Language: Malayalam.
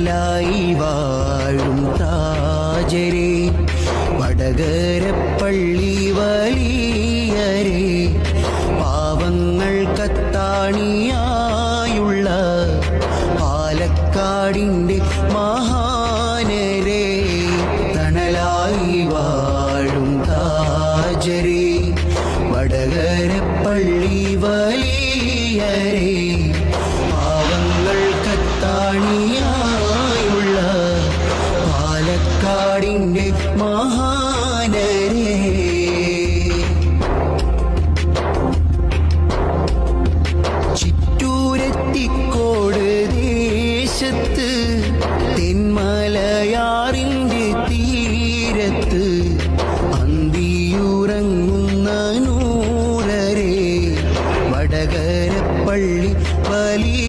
തണലായി വാഴും താജരെ വടകരപ്പള്ളി വലിയരെ പാവങ്ങൾ കത്താണിയായുള്ള പാലക്കാടിന്റെ മഹാനരെ തണലായി വാഴും താജരെ വടകരപ്പള്ളി വലിയരേ നിന്റെ മഹാനരേ. ചിറ്റൂരെത്തിക്കോട് ദേശത്ത് തെന്മലയാറിന്റെ തീരത്ത് അന്തിയുറങ്ങുന്ന നൂറരേ വടകരപ്പള്ളി വലി